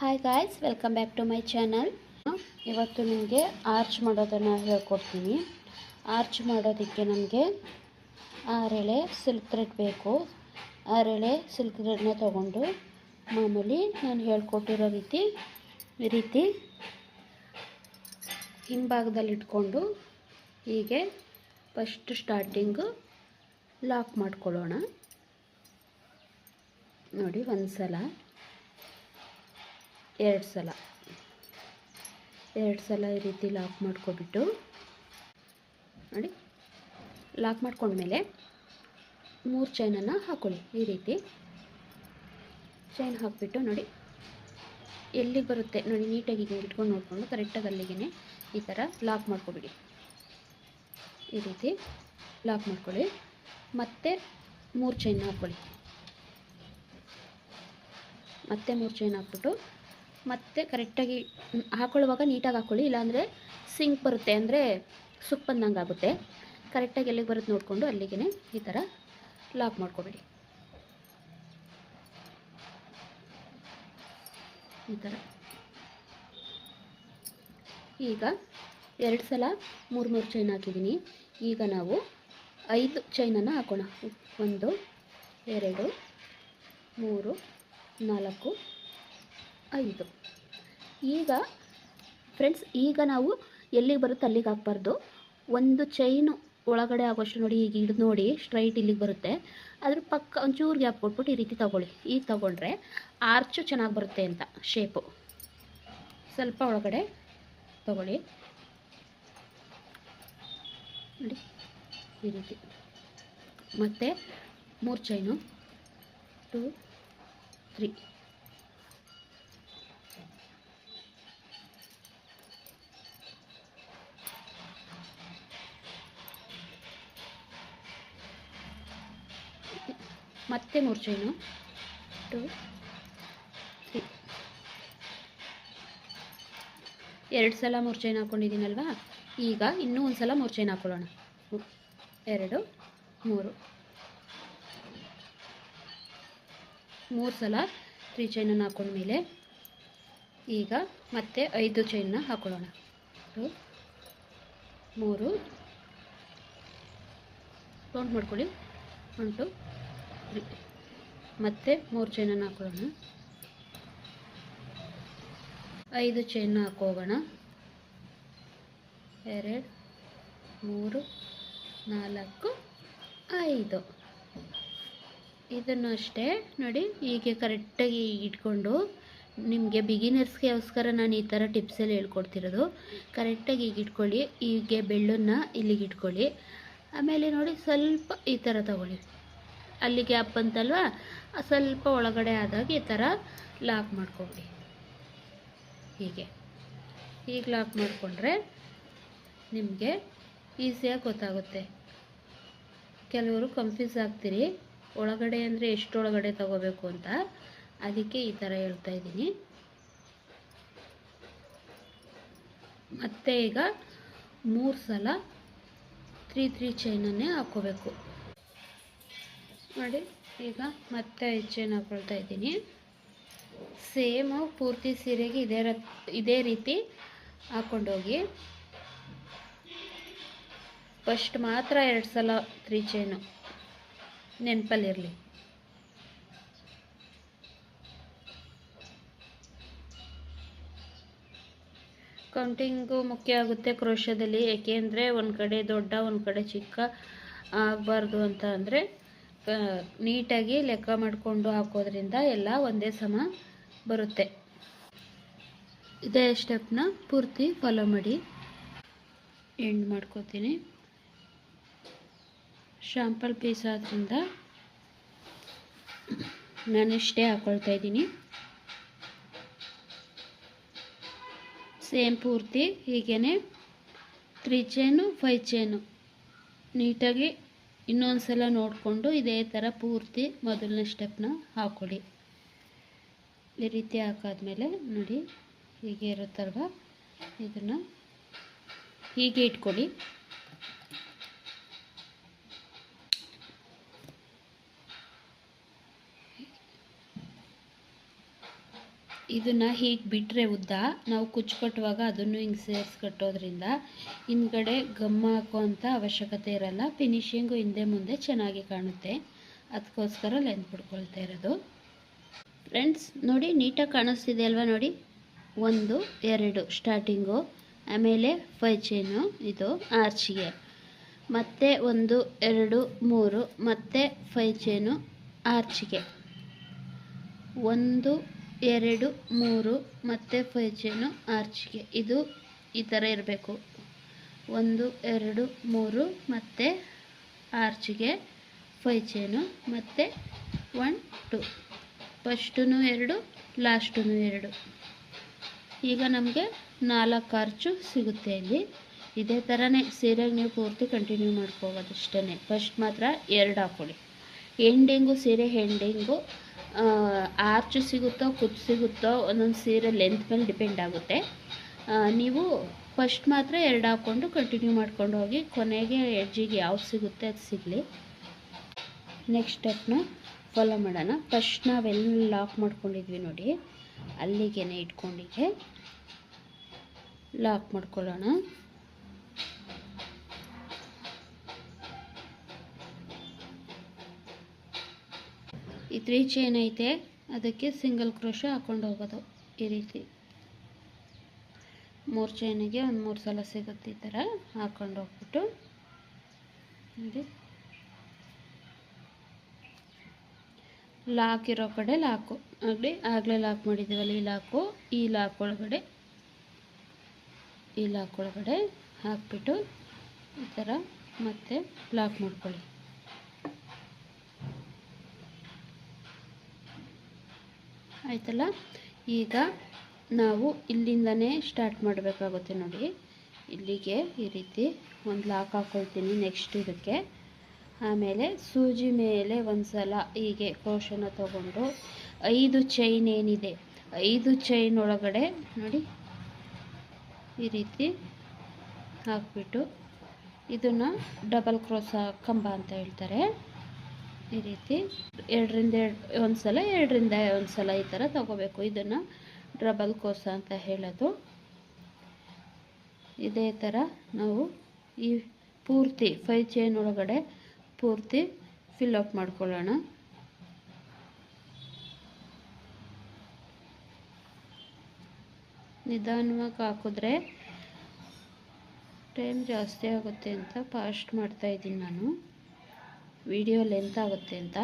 Hi guys welcome back to my channel ಇವತ್ತು ನಿಮಗೆ arch ಮಾಡೋದನ್ನು ಹೇಳ್ಕೊಡ್ತೀನಿ. ಆರ್ಚ್ ಮಾಡೋದಕ್ಕೆ ನಮಗೆ ಆರೆಳೆ ಸಿಲ್ಕ್ ಥ್ರೆಡ್ ಬೇಕು. ಆರೆಳೆ ಸಿಲ್ಕ್ ಥ್ರೆಡ್ನ ತೊಗೊಂಡು ಮಾಮೂಲಿ ನಾನು ಹೇಳ್ಕೊಟ್ಟಿರೋ ರೀತಿ ರೀತಿ ಹಿಂಭಾಗದಲ್ಲಿ ಇಟ್ಕೊಂಡು ಹೀಗೆ ಫಸ್ಟ್ ಸ್ಟಾರ್ಟಿಂಗು ಲಾಕ್ ಮಾಡ್ಕೊಳ್ಳೋಣ. ನೋಡಿ ಒಂದು ಸಲ ಎರಡು ಸಲ. ಎರಡು ಸಲ ಈ ರೀತಿ ಲಾಕ್ ಮಾಡ್ಕೊಬಿಟ್ಟು ನೋಡಿ ಲಾಕ್ ಮಾಡ್ಕೊಂಡ್ಮೇಲೆ ಮೂರು ಚೈನನ್ನು ಹಾಕ್ಕೊಳ್ಳಿ ಈ ರೀತಿ. ಚೈನ್ ಹಾಕಿಬಿಟ್ಟು ನೋಡಿ ಎಲ್ಲಿಗೆ ಬರುತ್ತೆ ನೋಡಿ, ನೀಟಾಗಿ ಹಿಂಗೆ ಇಟ್ಕೊಂಡು ನೋಡಿಕೊಂಡು ಕರೆಕ್ಟಾಗಿ ಅಲ್ಲಿಗೆ ಈ ಥರ ಲಾಕ್ ಮಾಡ್ಕೊಬಿಡಿ. ಈ ರೀತಿ ಲಾಕ್ ಮಾಡ್ಕೊಳ್ಳಿ. ಮತ್ತೆ ಮೂರು ಚೈನ್ ಹಾಕ್ಕೊಳ್ಳಿ. ಮತ್ತೆ ಮೂರು ಚೈನ್ ಹಾಕ್ಬಿಟ್ಟು ಮತ್ತೆ ಕರೆಕ್ಟಾಗಿ ಹಾಕೊಳ್ಳುವಾಗ ನೀಟಾಗಿ ಹಾಕ್ಕೊಳ್ಳಿ ಇಲ್ಲಾಂದರೆ ಸಿಂಕ್ ಬರುತ್ತೆ ಅಂದರೆ ಸುಕ್ ಬಂದಂಗೆ ಆಗುತ್ತೆ. ಕರೆಕ್ಟಾಗಿ ಎಲ್ಲಿಗೆ ಬರುತ್ತೆ ನೋಡಿಕೊಂಡು ಅಲ್ಲಿಗೆ ಈ ಥರ ಲಾಕ್ ಮಾಡ್ಕೊಬೇಡಿ. ಈ ಥರ. ಈಗ ಎರಡು ಸಲ ಮೂರು ಮೂರು ಚೈನ್ ಹಾಕಿದ್ದೀನಿ. ಈಗ ನಾವು ಐದು ಚೈನನ್ನು ಹಾಕೋಣ. ಒಂದು, ಎರಡು, ಮೂರು, ನಾಲ್ಕು ಐದು. ಈಗ ಫ್ರೆಂಡ್ಸ್ ಈಗ ನಾವು ಎಲ್ಲಿಗೆ ಬರುತ್ತೆ ಅಲ್ಲಿಗೆ ಹಾಕ್ಬಾರ್ದು ಒಂದು ಚೈನು ಒಳಗಡೆ ಆಗೋಷ್ಟು ನೋಡಿ, ಈಗ ಹಿಡಿದು ನೋಡಿ ಸ್ಟ್ರೈಟ್ ಇಲ್ಲಿಗೆ ಬರುತ್ತೆ. ಅದ್ರ ಪಕ್ಕ ಒಂಚೂರು ಗ್ಯಾಪ್ ಕೊಟ್ಬಿಟ್ಟು ಈ ರೀತಿ ತಗೊಳ್ಳಿ. ಈಗ ತಗೊಂಡ್ರೆ ಆರ್ಚು ಚೆನ್ನಾಗಿ ಬರುತ್ತೆ ಅಂತ ಶೇಪು ಸ್ವಲ್ಪ ಒಳಗಡೆ ತಗೊಳ್ಳಿ. ನೋಡಿ, ಈ ರೀತಿ. ಮತ್ತು ಮೂರು ಚೈನು ಟೂ ತ್ರೀ ಮತ್ತೆ ಮೂರು ಚೈನು ಟು ಎರಡು ಸಲ ಮೂರು ಚೈನ್ ಹಾಕ್ಕೊಂಡಿದ್ದೀನಲ್ವಾ ಈಗ ಇನ್ನೂ ಒಂದು ಸಲ ಮೂರು ಚೈನ್ ಹಾಕ್ಕೊಳ್ಳೋಣ ಎರಡು, ಮೂರು. ಮೂರು ಸಲ ತ್ರೀ ಚೈನನ್ನು ಹಾಕೊಂಡ್ಮೇಲೆ ಈಗ ಮತ್ತೆ ಐದು ಚೈನ್ನ ಟು ಮೂರು. ಕೌಂಟ್ ಮಾಡ್ಕೊಳ್ಳಿ. ಒನ್ ಟು ತ್ರೀ ಮತ್ತೆ ಮೂರು ಚೈನನ್ನು ಹಾಕೊಳ್ಳೋಣ. ಐದು ಚೈನ್ ಹಾಕೋಗೋಣ. ಎರಡು, ಮೂರು, ನಾಲ್ಕು, ಐದು. ಇದನ್ನು ಅಷ್ಟೇ ನೋಡಿ, ಹೀಗೆ ಕರೆಕ್ಟಾಗಿ ಇಟ್ಕೊಂಡು ನಿಮಗೆ ಬಿಗಿನರ್ಸ್ಗೋಸ್ಕರ ನಾನು ಈ ಥರ ಟಿಪ್ಸಲ್ಲಿ ಹೇಳ್ಕೊಡ್ತಿರೋದು. ಕರೆಕ್ಟಾಗಿ ಈಗ ಇಟ್ಕೊಳ್ಳಿ, ಹೀಗೆ ಬೆಳ್ಳನ್ನು ಇಲ್ಲಿಗೆ ಇಟ್ಕೊಳ್ಳಿ. ಆಮೇಲೆ ನೋಡಿ ಸ್ವಲ್ಪ ಈ ಥರ ತಗೊಳ್ಳಿ. ಅಲ್ಲಿ ಗ್ಯಾಪ್ ಸ್ವಲ್ಪ ಒಳಗಡೆ ಆದಾಗ ಈ ಥರ ಲಾಕ್ ಮಾಡ್ಕೊಬಿಡಿ ಹೀಗೆ. ಈಗ ಲಾಕ್ ಮಾಡಿಕೊಂಡ್ರೆ ನಿಮಗೆ ಈಸಿಯಾಗಿ ಗೊತ್ತಾಗುತ್ತೆ. ಕೆಲವರು ಕನ್ಫ್ಯೂಸ್ ಆಗ್ತೀರಿ. ಒಳಗಡೆ ಅಂದರೆ ಎಷ್ಟೊಳಗಡೆ ತಗೋಬೇಕು ಅಂತ. ಅದಕ್ಕೆ ಈ ಥರ ಹೇಳ್ತಾ ಇದ್ದೀನಿ. ಮತ್ತೆ ಈಗ ಮೂರು ಸಲ ತ್ರೀ ತ್ರೀ ಚೈನನ್ನೇ ಹಾಕ್ಕೋಬೇಕು ನೋಡಿ ಈಗ ಮತ್ತೆ ಐದು ಚೈನ್ ಹಾಕ್ಕೊಳ್ತಾ ಇದ್ದೀನಿ ಸೇಮು ಪೂರ್ತಿ ಸೀರೆಗೆ ಇದೇ ರ ಇದೇ ರೀತಿ ಹಾಕ್ಕೊಂಡೋಗಿ ಫಸ್ಟ್ ಮಾತ್ರ ಎರಡು ಸಲ ತ್ರೀ ಚೈನು ನೆನಪಲ್ಲಿರಲಿ ಕೌಂಟಿಂಗು ಮುಖ್ಯ ಆಗುತ್ತೆ ಕ್ರೋಶದಲ್ಲಿ, ಏಕೆಂದರೆ ಒಂದು ಕಡೆ ದೊಡ್ಡ, ಒಂದು ಕಡೆ ಚಿಕ್ಕ ಆಗಬಾರ್ದು ಅಂತ ಅಂದರೆ ನೀಟಾಗಿ ಲೆಕ್ಕ ಮಾಡಿಕೊಂಡು ಹಾಕೋದ್ರಿಂದ ಎಲ್ಲ ಒಂದೇ ಸಮ ಬರುತ್ತೆ. ಇದೇ ಸ್ಟೆಪ್ನ ಪೂರ್ತಿ ಫಾಲೋ ಮಾಡಿ. ಎಂಡ್ ಮಾಡ್ಕೋತೀನಿ. ಶಾಂಪಲ್ ಪೀಸ್ ಆದ್ದರಿಂದ ನಾನಿಷ್ಟೇ ಹಾಕ್ಕೊಳ್ತಾ ಇದ್ದೀನಿ. ಸೇಮ್ ಪೂರ್ತಿ ಹೀಗೇ ತ್ರೀ ಚೈನು ಫೈ ಚೈನು ನೀಟಾಗಿ ಇನ್ನೊಂದು ಸಲ ನೋಡಿಕೊಂಡು ಇದೇ ಥರ ಪೂರ್ತಿ ಮೊದಲನೇ ಸ್ಟೆಪ್ನ ಹಾಕ್ಕೊಳ್ಳಿ. ಈ ರೀತಿ ಹಾಕಾದ್ಮೇಲೆ ನೋಡಿ ಹೀಗೆ ಇರುತ್ತಲ್ವ? ಇದನ್ನು ಹೀಗೆ ಇಟ್ಕೊಳ್ಳಿ. ಇದನ್ನು ಹೀಗೆ ಬಿಟ್ಟರೆ ಉದ್ದ. ನಾವು ಕುಚ್ಚು ಕಟ್ಟುವಾಗ ಅದನ್ನು ಹಿಂಗೆ ಸೇರಿಸ್ಕಟ್ಟೋದ್ರಿಂದ ಹಿಂದ್ಗಡೆ ಗಮ್ಮ ಹಾಕುವಂಥ ಅವಶ್ಯಕತೆ ಇರಲ್ಲ. ಫಿನಿಶಿಂಗು ಹಿಂದೆ ಮುಂದೆ ಚೆನ್ನಾಗಿ ಕಾಣುತ್ತೆ. ಅದಕ್ಕೋಸ್ಕರ ಲೆಂತ್ ಬಿಡ್ಕೊಳ್ತಾ ಇರೋದು. ಫ್ರೆಂಡ್ಸ್ ನೋಡಿ ನೀಟಾಗಿ ಕಾಣಿಸ್ತಿದೆ ಅಲ್ವಾ ನೋಡಿ? ಒಂದು, ಎರಡು ಸ್ಟಾರ್ಟಿಂಗು ಆಮೇಲೆ ಫೈ ಚೈನು ಇದು ಆರ್ಚಿಗೆ ಮತ್ತೆ ಒಂದು, ಎರಡು, ಮೂರು, ಮತ್ತೆ ಫೈ ಚೈನು ಆರ್ಚಿಗೆ ಒಂದು ಎರಡು, ಮೂರು, ಮತ್ತೆ ಚೈನು ಆರ್ಚಿಗೆ. ಇದು ಈ ಥರ ಇರಬೇಕು. ಒಂದು, ಎರಡು, ಮೂರು, ಮತ್ತೆ ಆರ್ಚಿಗೆ ಚೈನು ಮತ್ತು ಒನ್, ಟು. ಫಸ್ಟೂ ಎರಡು ಲಾಸ್ಟೂ ಎರಡು. ಈಗ ನಮಗೆ ನಾಲ್ಕು ಆರ್ಚು ಸಿಗುತ್ತೆ ಇಲ್ಲಿ. ಇದೇ ಥರನೇ ಸೀರೆಗೆ ನೀವು ಪೂರ್ತಿ ಕಂಟಿನ್ಯೂ ಮಾಡ್ಕೋಬೋದು ಅಷ್ಟೇ ಫಸ್ಟ್ ಮಾತ್ರ ಎರಡು ಹಾಕ್ಕೊಳ್ಳಿ. ಎಂಡಿಂಗು ಸೀರೆ ಹೆಂಡಿಂಗು ಆರ್ಚು ಸಿಗುತ್ತೋ ಕುಚ್ಚು ಸಿಗುತ್ತೋ, ಒಂದೊಂದು ಸೀರೆ ಲೆಂತ್ ಮೇಲೆ ಡಿಪೆಂಡ್ ಆಗುತ್ತೆ. ನೀವು ಫಸ್ಟ್ ಮಾತ್ರ ಎರಡು ಹಾಕ್ಕೊಂಡು ಕಂಟಿನ್ಯೂ ಮಾಡ್ಕೊಂಡು ಹೋಗಿ, ಕೊನೆಗೆ ಎಡ್ಜಿಗೆ ಯಾವ್ದು ಸಿಗುತ್ತೆ ಅದು ಸಿಗಲಿ. ನೆಕ್ಸ್ಟ್ ಸ್ಟೆಪ್ನ ಫಾಲೋ ಮಾಡೋಣ. ಫಸ್ಟ್ ನಾವೆಲ್ಲ ಲಾಕ್ ಮಾಡ್ಕೊಂಡಿದ್ವಿ ನೋಡಿ. ಅಲ್ಲಿಗೆ ಇಟ್ಕೊಂಡಿಗೆ ಲಾಕ್ ಮಾಡ್ಕೊಳ್ಳೋಣ. ಈ ತ್ರೀ ಚೈನ್ ಐತೆ ಅದಕ್ಕೆ ಸಿಂಗಲ್ ಕ್ರೋಶ ಹಾಕೊಂಡು ಹೋಗೋದು. ಈ ರೀತಿ. ಮೂರು ಚೈನಿಗೆ ಒಂದು ಮೂರು ಸಲ ಸಿಗುತ್ತೆ ಈ ಥರ ಹಾಕೊಂಡು ಹೋಗ್ಬಿಟ್ಟು. ನೋಡಿ. ಲಾಕ್ ಇರೋ ಕಡೆ ಲಾಕು ಆಗಲಿ ಆಗಲೇ ಲಾಕ್ ಮಾಡಿದ್ದೀವಲ್ಲ ಈ ಲಾಕು ಈ ಲಾಕ್ ಒಳಗಡೆ, ಈ ಲಾಕ್ ಒಳಗಡೆ ಹಾಕ್ಬಿಟ್ಟು ಈ ಥರ ಮತ್ತೆ ಲಾಕ್ ಮಾಡ್ಕೊಳ್ಳಿ. ಆಯ್ತಲ್ಲ? ಈಗ ನಾವು ಇಲ್ಲಿಂದನೇ ಸ್ಟಾರ್ಟ್ ಮಾಡಬೇಕಾಗುತ್ತೆ ನೋಡಿ. ಇಲ್ಲಿಗೆ ಈ ರೀತಿ ಒಂದು ಲಾಕ್ ಹಾಕ್ಕೊಳ್ತೀನಿ ನೆಕ್ಸ್ಟ್ ಇದಕ್ಕೆ. ಆಮೇಲೆ ಸೂಜಿ ಮೇಲೆ ಒಂದು ಸಲ ಹೀಗೆ ಕೋಶನ ತಗೊಂಡು ಐದು ಚೈನ್ ಏನಿದೆ, ಐದು ಚೈನ್ ಒಳಗಡೆ ನೋಡಿ ಈ ರೀತಿ ಹಾಕ್ಬಿಟ್ಟು ಇದನ್ನು ಡಬಲ್ ಕ್ರೋಸ ಕಂಬ ಅಂತ ಹೇಳ್ತಾರೆ. ಈ ರೀತಿ ಎರಡರಿಂದ ಎರಡು ಒಂದು ಸಲ ಎರಡರಿಂದ ಒಂದು ಸಲ ಈ ಥರ ತಗೋಬೇಕು. ಇದನ್ನು ಡ್ರಬಲ್ ಕೋಸ ಅಂತ ಹೇಳೋದು. ಇದೇ ಥರ ನಾವು ಈ ಪೂರ್ತಿ ಫೈ ಚೈನ್ ಒಳಗಡೆ ಪೂರ್ತಿ ಫಿಲ್ ಅಪ್ ಮಾಡ್ಕೊಳ್ಳೋಣ. ನಿಧಾನವಾಗಿ ಹಾಕಿದ್ರೆ ಟೈಮ್ ಜಾಸ್ತಿ ಆಗುತ್ತೆ ಅಂತ ಫಾಸ್ಟ್ ಮಾಡ್ತಾಯಿದ್ದೀನಿ ನಾನು. ವಿಡಿಯೋ ಲೆಂತ್ ಆಗುತ್ತೆ ಅಂತ.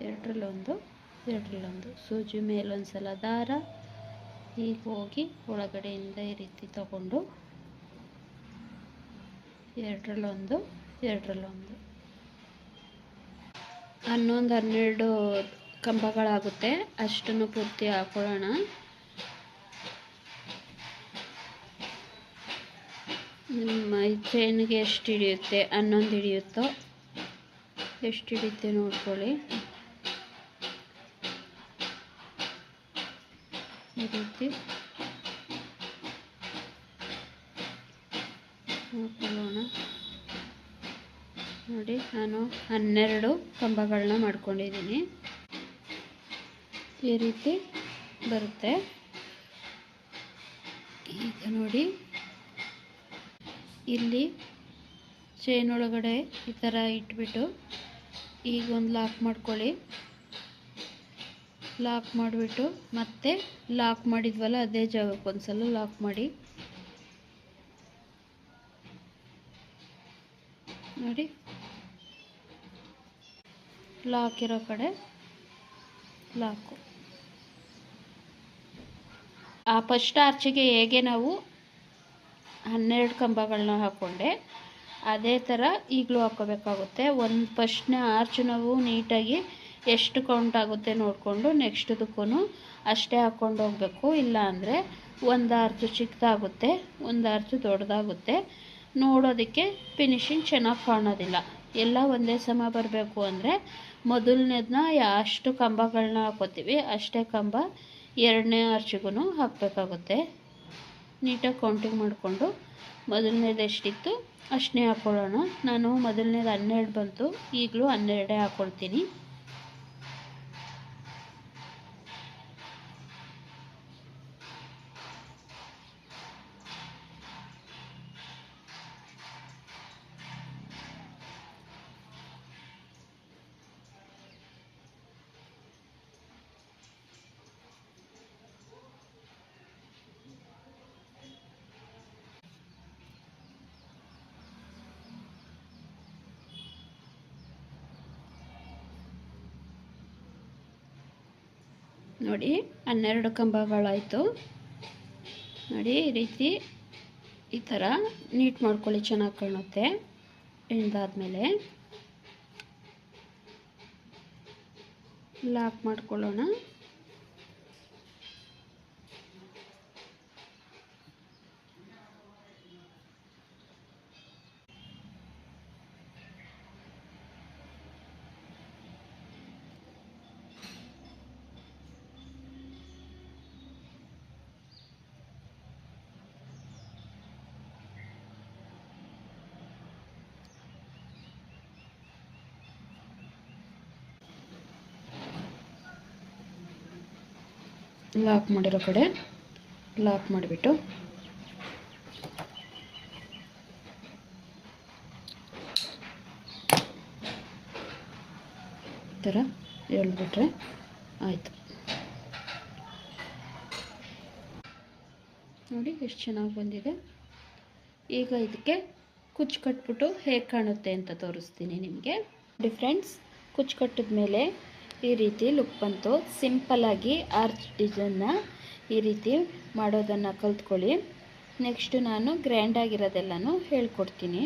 ಎರಡರಲ್ಲೊಂದು ಎರಡರಲ್ಲೊಂದು. ಸೂಜಿ ಮೇಲೊಂದು ಸಲ ದಾರ. ಈಗ ಹೋಗಿ ಒಳಗಡೆಯಿಂದ ಈ ರೀತಿ ತಗೊಂಡು ಎರಡರಲ್ಲೊಂದು ಎರಡರಲ್ಲೊಂದು. ಹನ್ನೊಂದು ಹನ್ನೆರಡು ಕಂಬಗಳಾಗುತ್ತೆ. ಅಷ್ಟನ್ನು ಪೂರ್ತಿ ಹಾಕೊಳ್ಳೋಣ. ನಿಮ್ಮ ಚೈನ್ಗೆ ಎಷ್ಟು ಹಿಡಿಯುತ್ತೆ ಹನ್ನೊಂದು ಹಿಡಿಯುತ್ತೋ ಎಷ್ಟು ಹಿಡಿಯುತ್ತೆ ನೋಡ್ಕೊಳ್ಳಿ. ಈ ರೀತಿ ನೋಡ್ಕೊಳ್ಳೋಣ. ನೋಡಿ, ನಾನು ಹನ್ನೆರಡು ಕಂಬಗಳನ್ನ ಮಾಡ್ಕೊಂಡಿದ್ದೀನಿ. ಈ ರೀತಿ ಬರುತ್ತೆ. ಈಗ ನೋಡಿ. ಇಲ್ಲಿ ಚೈನ್ ಒಳಗಡೆ ಈ ಥರ ಇಟ್ಬಿಟ್ಟು ಈಗ ಒಂದು ಲಾಕ್ ಮಾಡ್ಕೊಳ್ಳಿ. ಲಾಕ್ ಮಾಡಿಬಿಟ್ಟು ಮತ್ತೆ ಲಾಕ್ ಮಾಡಿದ್ವಲ್ಲ ಅದೇ ಜಾಗಕ್ಕೆ ಒಂದ್ಸಲ ಲಾಕ್ ಮಾಡಿ. ನೋಡಿ. ಲಾಕ್ ಇರೋ ಕಡೆ ಲಾಕು ಆ ಫಸ್ಟ್ ಆರ್ಚಿಗೆ ಹೇಗೆ ನಾವು ಹನ್ನೆರಡು ಕಂಬಗಳನ್ನ ಹಾಕ್ಕೊಂಡೆ ಅದೇ ಥರ ಈಗಲೂ ಹಾಕ್ಕೋಬೇಕಾಗುತ್ತೆ ಒಂದು ಫಸ್ಟ್ನೇ ಆರ್ಚ್ ನಾವು ನೀಟಾಗಿ ಎಷ್ಟು ಕೌಂಟ್ ಆಗುತ್ತೆ ನೋಡಿಕೊಂಡು ನೆಕ್ಸ್ಟ್ದಕ್ಕೂ ಅಷ್ಟೇ ಹಾಕ್ಕೊಂಡು ಹೋಗಬೇಕು. ಇಲ್ಲ ಅಂದರೆ ಒಂದು ಆರ್ಚು ಚಿಕ್ಕದಾಗುತ್ತೆ, ಒಂದು ಆರ್ಚು ದೊಡ್ಡದಾಗುತ್ತೆ. ನೋಡೋದಕ್ಕೆ ಫಿನಿಶಿಂಗ್ ಚೆನ್ನಾಗಿ ಕಾಣೋದಿಲ್ಲ. ಎಲ್ಲ ಒಂದೇ ಸಮ ಬರಬೇಕು ಅಂದರೆ ಮೊದಲನೇದನ್ನ ಅಷ್ಟು ಕಂಬಗಳನ್ನ ಹಾಕೋತೀವಿ. ಅಷ್ಟೇ ಕಂಬ ಎರಡನೇ ಆರ್ಚಿಗೂ ಹಾಕಬೇಕಾಗುತ್ತೆ. ನೀಟಾಗಿ ಕೌಂಟಿಂಗ್ ಮಾಡಿಕೊಂಡು ಮೊದಲನೇದು ಎಷ್ಟಿತ್ತು? ಅಷ್ಟನ್ನೇ ಹಾಕ್ಕೊಳ್ಳೋಣ ನಾನು ಮೊದಲನೇದು ಹನ್ನೆರಡು ಬಂತು. ಈಗಲೂ ಹನ್ನೆರಡೇ ಹಾಕ್ಕೊಳ್ತೀನಿ ನೋಡಿ, ಹನ್ನೆರಡು ಕಂಬಗಳಾಯಿತು. ನೋಡಿ, ಈ ರೀತಿ ಈ ಥರ ನೀಟ್ ಮಾಡ್ಕೊಳ್ಳಿ, ಚೆನ್ನಾಗಿ ಕಾಣುತ್ತೆ. ಎಣ್ದಾದ್ಮೇಲೆ ಲಾಕ್ ಮಾಡ್ಕೊಳ್ಳೋಣ. ಲಾಕ್ ಮಾಡಿರೋ ಕಡೆ ಲಾಕ್ ಮಾಡಿಬಿಟ್ಟು ಈ ಥರ ಎಳ್ಬಿಟ್ರೆ ಆಯಿತು. ನೋಡಿ ಎಷ್ಟು ಚೆನ್ನಾಗಿ ಬಂದಿದೆ. ಈಗ ಇದಕ್ಕೆ ಕುಚ್ಚು ಕಟ್ಬಿಟ್ಟು ಹೇಗೆ ಕಾಣುತ್ತೆ ಅಂತ ತೋರಿಸ್ತೀನಿ ನಿಮಗೆ. ಡಿಫ್ರೆಂಡ್ಸ್ ಕುಚ್ಚು ಕಟ್ಟಿದ ಮೇಲೆ ಈ ರೀತಿ ಲುಕ್ ಬಂತು. ಸಿಂಪಲ್ಲಾಗಿ ಆರ್ಚ್ ಡಿಸೈನ್ನ ಈ ರೀತಿ ಮಾಡೋದನ್ನು ಕಲ್ತ್ಕೊಳ್ಳಿ. ನೆಕ್ಸ್ಟು ನಾನು ಗ್ರ್ಯಾಂಡಾಗಿರೋದೆಲ್ಲನೂ ಹೇಳ್ಕೊಡ್ತೀನಿ.